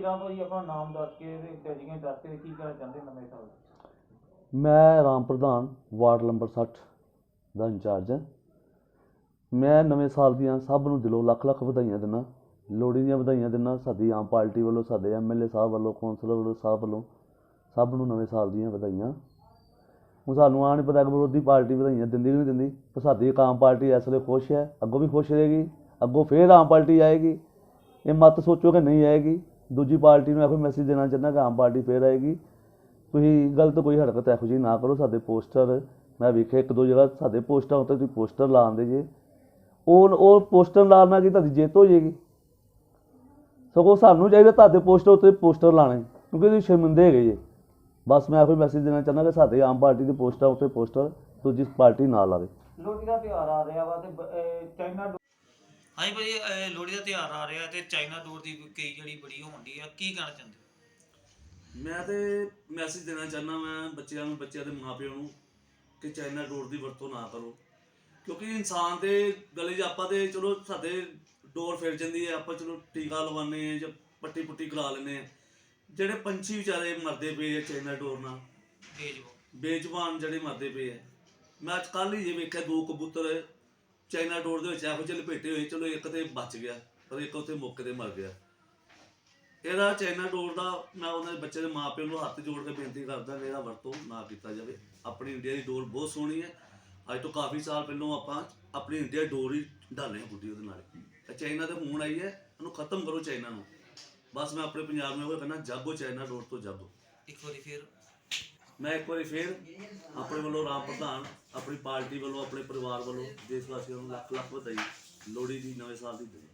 ਨਾਮ ਦੱਸ ਕੇ ਤੇ ਤੇਜੀਆਂ ਦੱਸ ਕੇ ਕੀ ਕਹਿਣਾ ਚਾਹੁੰਦੇ ਨਵੇਂ ਸਾਲ ਮੈਂ ਰਾਮ ਪ੍ਰਧਾਨ, ਵਾਰਡ ਨੰਬਰ 60 ਦਾ ਇੰਚਾਰਜ ਹਾਂ। ਮੈਂ ਨਵੇਂ ਸਾਲ ਦੀਆਂ ਸਭ ਨੂੰ ਦਿਲੋਂ ਲੱਖ ਲੱਖ ਵਧਾਈਆਂ ਦਿੰਦਾ। ਲੋਹੜੀ ਦੀਆਂ ਵਧਾਈਆਂ ਦਿੰਦਾ। ਸਾਡੀ ਆਮ ਪਾਰਟੀ ਵੱਲੋਂ, ਸਾਡੇ ਐਮਐਲਏ ਸਾਹਿਬ ਵੱਲੋਂ, ਕੌਂਸਲਰ ਵੱਲੋਂ, ਸਾਹਿਬ ਵੱਲੋਂ ਸਭ ਨੂੰ ਨਵੇਂ ਸਾਲ ਦੀਆਂ ਵਧਾਈਆਂ। ਹੁਣ ਸਾਨੂੰ ਆ ਨਹੀਂ ਪਤਾ ਕਿ ਵਿਰੋਧੀ ਪਾਰਟੀ ਵਧਾਈਆਂ ਦਿੰਦੀ ਕਿ ਨਹੀਂ ਦਿੰਦੀ, ਪਰ ਸਾਡੀ ਇੱਕ ਆਮ ਪਾਰਟੀ ਇਸ ਵੇਲੇ ਖੁਸ਼ ਹੈ। ਅੱਗੋਂ ਵੀ ਖੁਸ਼ ਰਹੇਗੀ, ਅੱਗੋਂ ਫੇਰ ਆਮ ਪਾਰਟੀ ਆਏਗੀ। ਇਹ ਮਤ ਸੋਚੋ ਕਿ ਨਹੀਂ ਆਏਗੀ। ਦੂਜੀ ਪਾਰਟੀ ਨੂੰ ਇਹੋ ਮੈਸੇਜ ਦੇਣਾ ਚਾਹੁੰਦਾ ਕਿ ਆਮ ਪਾਰਟੀ ਫੇਰ ਆਏਗੀ। ਤੁਸੀਂ ਗਲਤ ਕੋਈ ਹਰਕਤ ਇਹੋ ਜਿਹੀ ਨਾ ਕਰੋ, ਸਾਡੇ ਪੋਸਟਰ, ਮੈਂ ਵੇਖਿਆ ਇੱਕ ਦੋ ਜਗ੍ਹਾ ਸਾਡੇ ਪੋਸਟਰਾਂ ਉੱਤੇ ਤੁਸੀਂ ਪੋਸਟਰ ਲਾਉਂਦੇ ਜੇ। ਉਹ ਉਹ ਪੋਸਟਰ ਲਾਉਣ ਨਾਲ ਕੀ ਤੁਹਾਡੀ ਜਿੱਤ ਹੋ ਜਾਏਗੀ? ਸਗੋਂ ਸਾਨੂੰ ਚਾਹੀਦਾ ਤੁਹਾਡੇ ਪੋਸਟਰ ਉੱਤੇ ਪੋਸਟਰ ਲਾਣੇ ਕਿਉਂਕਿ ਤੁਸੀਂ ਸ਼ਰਮਿੰਦੇ ਹੈਗੇ ਜੇ। ਬਸ ਮੈਂ ਇਹੋ ਮੈਸੇਜ ਦੇਣਾ ਚਾਹੁੰਦਾ ਕਿ ਸਾਡੇ ਆਮ ਪਾਰਟੀ ਦੇ ਪੋਸਟਰਾਂ ਉੱਤੇ ਪੋਸਟਰ ਦੂਜੀ ਪਾਰਟੀ ਨਾ ਲਾਵੇ। ਲੋਹੜੀ ਦਾ ਤਿਉਹਾਰ ਆ ਰਿਹਾ ਵਾ ਤੇ ਚਾਈਨਾ ਹਾਂਜੀ ਭਾਜੀ ਇਹ ਲੋਹੜੀ ਦਾ ਤਿਉਹਾਰ ਆ ਰਿਹਾ ਤੇ ਚਾਈਨਾ ਡੋਰ ਦੀ ਕਈ ਜਿਹੜੀ ਬੜੀ ਹੋਣ ਡਈ ਆ ਕੀ ਕਹਿਣਾ ਚਾਹੁੰਦੇ ਹੋ? ਮੈਂ ਤੇ ਮੈਸੇਜ ਦੇਣਾ ਚਾਹੁੰਦਾ ਮੈਂ ਬੱਚਿਆਂ ਨੂੰ ਬੱਚਿਆਂ ਦੇ ਮਾਪਿਆਂ ਨੂੰ ਕਿ ਚਾਈਨਾ ਡੋਰ ਦੀ ਵਰਤੋਂ ਨਾ ਕਰੋ। ਕਿਉਂਕਿ ਇਨਸਾਨ ਦੇ ਗਲੇ 'ਚ ਆਪਾਂ ਤੇ ਚਲੋ ਸਾਡੇ ਡੋਰ ਫਿਰ ਜਾਂਦੀ ਹੈ ਆਪਾਂ ਚਲੋ ਟੀਕਾ ਲਵਾਉਂਦੇ ਆ ਜਾਂ ਪੱਟੀ ਪੁੱਟੀ ਕਰਾ ਲੈਂਦੇ ਆ। ਜਿਹੜੇ ਪੰਛੀ ਵਿਚਾਰੇ ਮਰਦੇ ਪਏ ਆ ਚਾਈਨਾ ਡੋਰ ਨਾਲ ਬੇਜਵੋ ਬੇਜ਼ੁਬਾਨ ਜਿਹੜੇ ਮਰਦੇ ਪਏ ਆ। ਮੈਂ ਅੱਜ ਕੱਲ੍ਹ ਹੀ ਜੇ ਵੇਖਿਆ ਦੋ ਕਬੂਤਰ ਚਾਈਨਾ ਡੋਰ ਦੇ ਵਿੱਚ ਇਹੋ ਜਿਹੇ ਲਪੇਟੇ ਹੋਏ, ਚਲੋ ਇੱਕ ਤੇ ਬਚ ਗਿਆ, ਪਰ ਇੱਕ ਉੱਥੇ ਮੌਕੇ ਤੇ ਮਰ ਗਿਆ। ਇਹਦਾ ਚਾਈਨਾ ਡੋਰ ਦਾ ਮੈਂ ਉਹਨਾਂ ਬੱਚੇ ਦੇ ਮਾਪਿਆਂ ਨੂੰ ਹੱਥ ਜੋੜ ਕੇ ਬੇਨਤੀ ਕਰਦਾ ਕਿ ਵਰਤੋਂ ਨਾ ਕੀਤਾ ਜਾਵੇ। ਆਪਣੀ ਇੰਡੀਆ ਦੀ ਡੋਰ ਬਹੁਤ ਸੋਹਣੀ ਹੈ। ਅੱਜ ਤੋਂ ਕਾਫੀ ਸਾਲ ਪਹਿਲਾਂ ਆਪਾਂ ਆਪਣੀ ਇੰਡੀਆ ਡੋਰ ਹੀ ਢਾਲੇ ਬੁੱਢੀ ਉਹਦੇ ਨਾਲ। ਚਾਈਨਾ ਤੇ ਹੁਣ ਆਈ ਹੈ ਉਹਨੂੰ ਖਤਮ ਕਰੋ ਚਾਈਨਾ ਨੂੰ। ਬਸ ਮੈਂ ਆਪਣੇ ਪੰਜਾਬ ਨੂੰ ਇਹ ਕਹਿੰਦਾ, ਜਾਗੋ ਚਾਈਨਾ ਡੋਰ ਤੋਂ ਜਾਗੋ। ਇੱਕ ਵਾਰੀ ਫੇਰ ਮੈਂ ਇੱਕ ਵਾਰੀ ਫੇਰ ਆਪਣੇ ਵੱਲੋਂ ਰਾਮ ਪ੍ਰਧਾਨ, ਆਪਣੀ ਪਾਰਟੀ ਵੱਲੋਂ, ਆਪਣੇ ਪਰਿਵਾਰ ਵੱਲੋਂ ਦੇਸ਼ ਵਾਸੀਆਂ ਨੂੰ ਲੱਖ ਲੱਖ ਵਧਾਈ ਲੋਹੜੀ ਦੀ ਨਵੇਂ ਸਾਲ ਦੀ ਦਿਨ